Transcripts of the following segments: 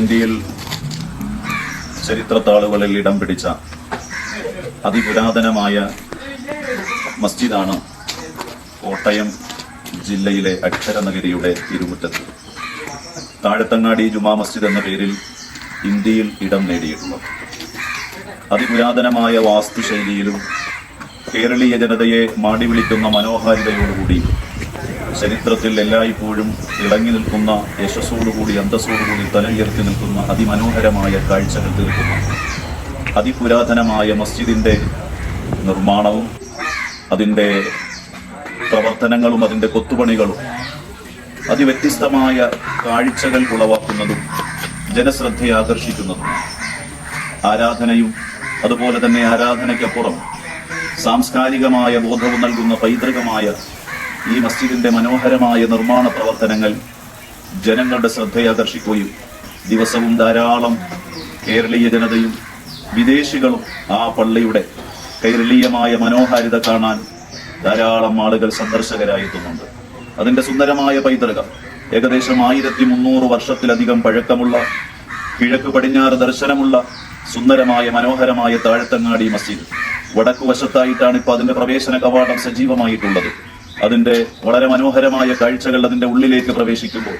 ഇന്ത്യയിൽ ചരിത്രത്താളുകളിൽ ഇടം പിടിച്ച അതിപുരാതനമായ മസ്ജിദാണ് കോട്ടയം ജില്ലയിലെ അക്ഷരനഗരിയുടെ ഇരുമുറ്റത്ത് താഴത്തങ്ങാടി ജുമാ മസ്ജിദ് എന്ന പേരിൽ ഇന്ത്യയിൽ ഇടം നേടിയിട്ടുള്ളത്. അതിപുരാതനമായ വാസ്തുശൈലിയിലും കേരളീയ ജനതയെ മാടി വിളിക്കുന്ന മനോഹാരിതയോടുകൂടി ചരിത്രത്തിൽ എല്ലായ്പ്പോഴും ഇളങ്ങി നിൽക്കുന്ന യശസ്സോടുകൂടി അന്തസ്സോടുകൂടി തലയുയർത്തി നിൽക്കുന്ന അതിമനോഹരമായ കാഴ്ചകൾ തീർക്കുന്ന. അതിപുരാതനമായ മസ്ജിദിന്റെ നിർമ്മാണവും അതിന്റെ പ്രവർത്തനങ്ങളും അതിന്റെ കൊത്തുപണികളും അതിവ്യത്യസ്തമായ കാഴ്ചകൾ ഉളവാക്കുന്നതും ജനശ്രദ്ധയെ ആകർഷിക്കുന്നതും ആരാധനയും അതുപോലെ തന്നെ ആരാധനയ്ക്കപ്പുറം സാംസ്കാരികമായ ബോധവും നൽകുന്ന പൈതൃകമായ ഈ മസ്ജിദിന്റെ മനോഹരമായ നിർമ്മാണ പ്രവർത്തനങ്ങൾ ജനങ്ങളുടെ ശ്രദ്ധയാകർഷിക്കുകയും ദിവസവും ധാരാളം കേരളീയ ജനതയും വിദേശികളും ആ പള്ളിയുടെ കേരളീയമായ മനോഹാരിത കാണാൻ ധാരാളം ആളുകൾ സന്ദർശകരായി എത്തുന്നുണ്ട് അതിന്റെ സുന്ദരമായ പൈതൃകം ഏകദേശം ആയിരത്തി മുന്നൂറ് വർഷത്തിലധികം പഴക്കമുള്ള കിഴക്ക് പടിഞ്ഞാറ് ദർശനമുള്ള സുന്ദരമായ മനോഹരമായ താഴത്തങ്ങാടി മസ്ജിദ്. വടക്കു വശത്തായിട്ടാണ് ഇപ്പോൾ അതിന്റെ പ്രവേശന കവാടം സജീവമായിട്ടുള്ളത്. അതിന്റെ വളരെ മനോഹരമായ കാഴ്ചകൾ അതിന്റെ ഉള്ളിലേക്ക് പ്രവേശിക്കുമ്പോൾ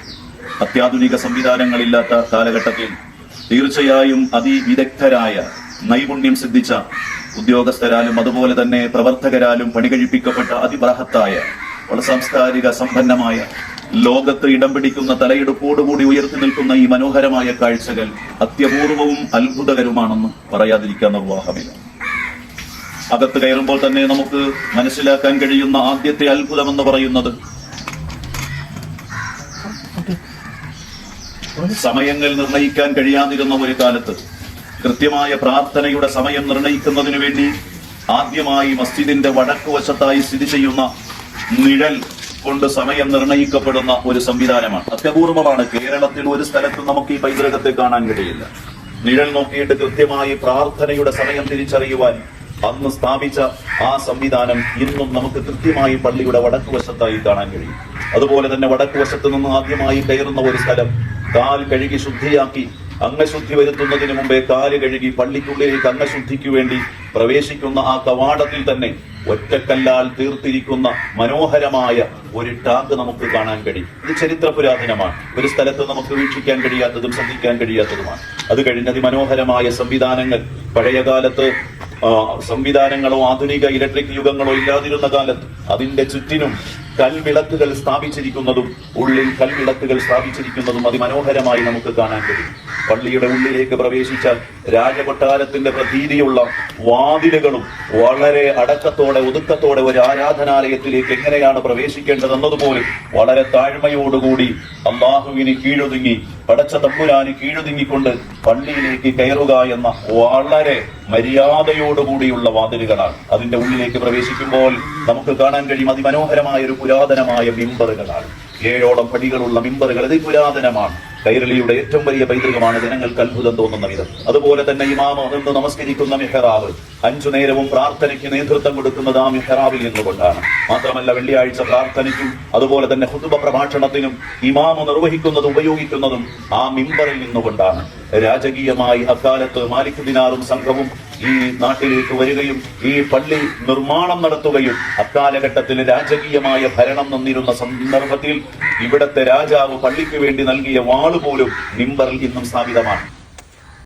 അത്യാധുനിക സംവിധാനങ്ങളില്ലാത്ത കാലഘട്ടത്തിൽ തീർച്ചയായും അതിവിദഗ്ധരായ നൈപുണ്യം സിദ്ധിച്ച ഉദ്യോഗസ്ഥരാലും അതുപോലെ തന്നെ പ്രവർത്തകരാലും പണികഴിപ്പിക്കപ്പെട്ട അതിബ്രഹത്തായ വളരെ സാംസ്കാരിക സമ്പന്നമായ ലോകത്ത് ഇടം പിടിക്കുന്ന തലയെടുപ്പോടുകൂടി ഉയർത്തി നിൽക്കുന്ന ഈ മനോഹരമായ കാഴ്ചകൾ അത്യപൂർവവും അത്ഭുതകരമാണെന്ന് പറയാതിരിക്കാൻ നിർവാഹമില്ല. അകത്ത് കയറുമ്പോൾ തന്നെ നമുക്ക് മനസ്സിലാക്കാൻ കഴിയുന്ന ആദ്യത്തെ അത്ഭുതം എന്ന് പറയുന്നത് സമയങ്ങൾ നിർണയിക്കാൻ കഴിയാതിരുന്ന ഒരു കാലത്ത് കൃത്യമായ പ്രാർത്ഥനയുടെ സമയം നിർണയിക്കുന്നതിന് വേണ്ടി ആദ്യമായി മസ്ജിദിന്റെ വടക്ക് വശത്തായി സ്ഥിതി ചെയ്യുന്ന നിഴൽ കൊണ്ട് സമയം നിർണയിക്കപ്പെടുന്ന ഒരു സംവിധാനമാണ്. അത്യപൂർവമാണ്. കേരളത്തിൽ ഒരു സ്ഥലത്തും നമുക്ക് ഈ പൈതൃകത്തെ കാണാൻ കഴിയില്ല. നിഴൽ നോക്കിയിട്ട് കൃത്യമായി പ്രാർത്ഥനയുടെ സമയം തിരിച്ചറിയുവാൻ അന്ന് സ്ഥാപിച്ച ആ സംവിധാനം ഇന്നും നമുക്ക് കൃത്യമായി പള്ളിയുടെ വടക്ക് വശത്തായി കാണാൻ കഴിയും. അതുപോലെ തന്നെ വടക്ക് വശത്ത് നിന്ന് ആദ്യമായി കയറുന്ന ഒരു സ്ഥലം കാൽ കഴുകി ശുദ്ധിയാക്കി അംഗശുദ്ധി വരുത്തുന്നതിന് മുമ്പേ കാൽ കഴുകി പള്ളിക്കുള്ളിലേക്ക് അംഗശുദ്ധിക്ക് വേണ്ടി പ്രവേശിക്കുന്ന ആ കവാടത്തിൽ തന്നെ ഒറ്റക്കല്ലാൽ തീർത്തിരിക്കുന്ന മനോഹരമായ ഒരു ടാങ്ക് നമുക്ക് കാണാൻ കഴിയും. ഇത് ചരിത്ര പുരാതനമാണ്. ഒരു സ്ഥലത്ത് നമുക്ക് വീക്ഷിക്കാൻ കഴിയാത്തതും ശ്രദ്ധിക്കാൻ കഴിയാത്തതുമാണ്. അത് കഴിഞ്ഞതി മനോഹരമായ സംവിധാനങ്ങൾ പഴയ കാലത്ത് ആ, സംവിധാനങ്ങളോ ആധുനിക ഇലക്ട്രിക് യുഗങ്ങളോ ഇല്ലാതിരുന്ന കാലത്ത് അതിന്റെ ചുറ്റിനും കൽവിളക്കുകൾ സ്ഥാപിച്ചിരിക്കുന്നതും ഉള്ളിൽ കൽവിളക്കുകൾ സ്ഥാപിച്ചിരിക്കുന്നതും അതിമനോഹരമായി നമുക്ക് കാണാൻ കഴിയും. പള്ളിയുടെ ഉള്ളിലേക്ക് പ്രവേശിച്ചാൽ രാജകൊട്ടാരത്തിന്റെ പ്രതീതിയുള്ള വാതിലുകളും വളരെ അടക്കത്തോടെ ഒതുക്കത്തോടെ ഒരു ആരാധനാലയത്തിലേക്ക് എങ്ങനെയാണ് പ്രവേശിക്കേണ്ടതെന്നതുപോലും വളരെ താഴ്മയോടുകൂടി അള്ളാഹുവിന് കീഴൊതുങ്ങി പടച്ച തമ്പുരാന് കീഴുതിങ്ങിക്കൊണ്ട് പള്ളിയിലേക്ക് കയറുക എന്ന വളരെ മര്യാദയോടുകൂടിയുള്ള വാതിലുകളാണ്. അതിന്റെ ഉള്ളിലേക്ക് പ്രവേശിക്കുമ്പോൾ നമുക്ക് കാണാൻ കഴിയും അതിമനോഹരമായ ഒരു പുരാതനമായ മിമ്പറുകളാണ്. ഏഴോളം പടികളുള്ള മിമ്പറുകൾ ഇത് പുരാതനമാണ് കൈരളിയുടെ ഏറ്റവും വലിയ പൈതൃകമാണ് ജനങ്ങൾക്ക് അത്ഭുതം തോന്നുന്ന വിധം. അതുപോലെ തന്നെ ഇമാമ നിന്ന് നമസ്കരിക്കുന്ന മിഹറാവ് അഞ്ചു നേരവും പ്രാർത്ഥനയ്ക്ക് നേതൃത്വം കൊടുക്കുന്നത് ആ മിഹറാവിൽ നിന്നുകൊണ്ടാണ്. മാത്രമല്ല വെള്ളിയാഴ്ച പ്രാർത്ഥനയ്ക്കും അതുപോലെ തന്നെ ഹുതുബ പ്രഭാഷണത്തിനും ഇമാമ നിർവഹിക്കുന്നത് ഉപയോഗിക്കുന്നതും ആ മിമ്പറിൽ നിന്നുകൊണ്ടാണ്. രാജകീയമായി അക്കാലത്ത് മാലിക് ദിനാറും സംഘവും ഈ നാട്ടിലേക്ക് വരികയും ഈ പള്ളി നിർമ്മാണം നടത്തുകയും അക്കാലഘട്ടത്തിൽ രാജകീയമായ ഭരണം നിന്നിരുന്ന സന്ദർഭത്തിൽ ഇവിടത്തെ രാജാവ് പള്ളിക്ക് വേണ്ടി നൽകിയ പോലും മിമ്പറിൽ ഇന്നും സ്ഥാപിതമാണ്.